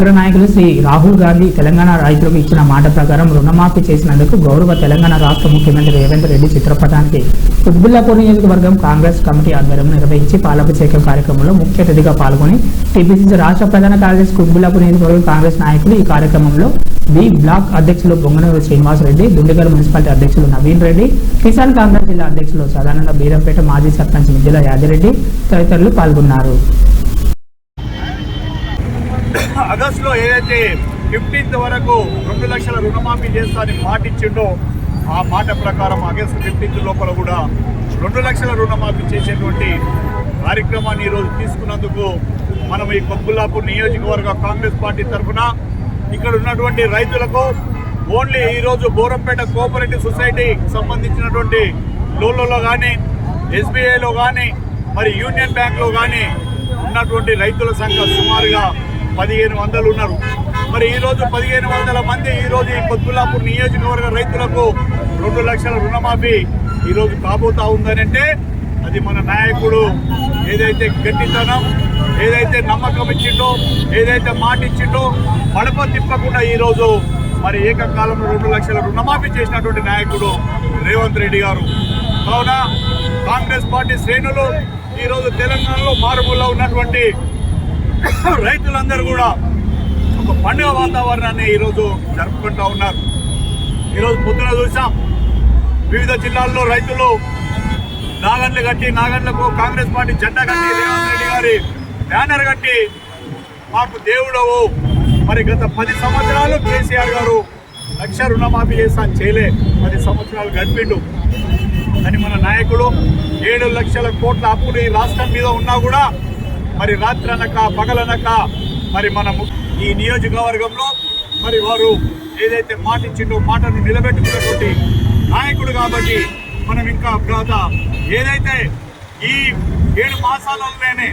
అగ్రనాయకులు శ్రీ రాహుల్ గాంధీ తెలంగాణ రైతులకు ఇచ్చిన మాట ప్రకారం రుణమాఫీ చేసినందుకు గౌరవ తెలంగాణ రాష్ట్ర ముఖ్యమంత్రి రేవంత్ రెడ్డి చిత్రపటానికి కుత్బుల్లాపూర్ నియోజకవర్గం కాంగ్రెస్ కమిటీ ఆధ్వర్యంలో నిర్వహించి పాలాభిషేకం కార్యక్రమంలో ముఖ్య అతిథిగా పాల్గొని టీపీసీసీ రాష్ట్ర ప్రధాన కార్యదర్శి కుత్బుల్లాపూర్ నియోజకవర్గం కాంగ్రెస్ నాయకులు ఈ కార్యక్రమంలో బి బ్లాక్ అధ్యక్షులు బొంగనూరు శ్రీనివాస్ రెడ్డి దుండిగల్ మున్సిపాలిటీ అధ్యక్షులు నవీన్ రెడ్డి కిసాన్ కాంగ్రెస్ జిల్లా అధ్యక్షులు సదానంద బీరంపేట మాజీ సర్పంచ్ మిద్దుల యాదిరెడ్డి తదితరులు పాల్గొన్నారు. ఆగస్టులో ఏదైతే ఫిఫ్టీన్త్ వరకు రెండు లక్షల రుణమాఫీ చేస్తానని మాట ఇచ్చిండో ఆ మాట ప్రకారం ఆగస్టు ఫిఫ్టీన్త్ లోపల కూడా రెండు లక్షల రుణమాఫీ చేసేటువంటి కార్యక్రమాన్ని ఈరోజు తీసుకున్నందుకు మనం ఈ కొబ్బులాపూర్ నియోజకవర్గ కాంగ్రెస్ పార్టీ తరఫున ఇక్కడ ఉన్నటువంటి రైతులకు ఓన్లీ ఈరోజు బోరంపేట కోఆపరేటివ్ సొసైటీకి సంబంధించినటువంటి లోన్లలో కానీ ఎస్బీఐలో కానీ మరి యూనియన్ బ్యాంక్లో కానీ ఉన్నటువంటి రైతుల సంఖ్య సుమారుగా పదిహేను వందలు ఉన్నారు. మరి ఈ రోజు పదిహేను వందల మంది ఈరోజు ఈ కొత్తులాపూర్ నియోజకవర్గ రైతులకు రెండు లక్షల రుణమాఫీ ఈరోజు కాబోతా ఉందనంటే అది మన నాయకుడు ఏదైతే గట్టితనం ఏదైతే నమ్మకం ఇచ్చిండో ఏదైతే మాట ఇచ్చిండో మడప తిప్పకుండా ఈరోజు మరి ఏకకాలంలో రెండు లక్షల రుణమాఫీ చేసినటువంటి నాయకుడు రేవంత్ రెడ్డి గారు. కావున కాంగ్రెస్ పార్టీ శ్రేణులు ఈరోజు తెలంగాణలో మారుమూల ఉన్నటువంటి రైతులందరూ కూడా ఒక పండుగ వాతావరణాన్ని ఈరోజు జరుపుకుంటా ఉన్నారు. ఈరోజు పొద్దున చూసాం వివిధ జిల్లాల్లో రైతులు నాగన్లు కట్టి నాగన్లకు కాంగ్రెస్ పార్టీ జెండా కట్టి రేవంత్ రెడ్డి గారి బ్యానర్ కట్టి మాకు దేవుడవు. మరి గత పది సంవత్సరాలు కేసీఆర్ గారు లక్ష రుణమాఫీ చేస్తాను చేయలే. పది సంవత్సరాలు గడిపిండు. అని మన నాయకుడు ఏడు లక్షల కోట్ల అప్పులు ఈ రాష్ట్రం మీద ఉన్నా కూడా మరి రాత్రనక పగలనక మరి మనము ఈ నియోజకవర్గంలో మరి వారు ఏదైతే మాటించిండో మాటను నిలబెట్టుకున్నటువంటి నాయకుడు కాబట్టి మనం ఇంకా బ్రాత ఏదైతే ఈ ఏడు మాసాలలోనే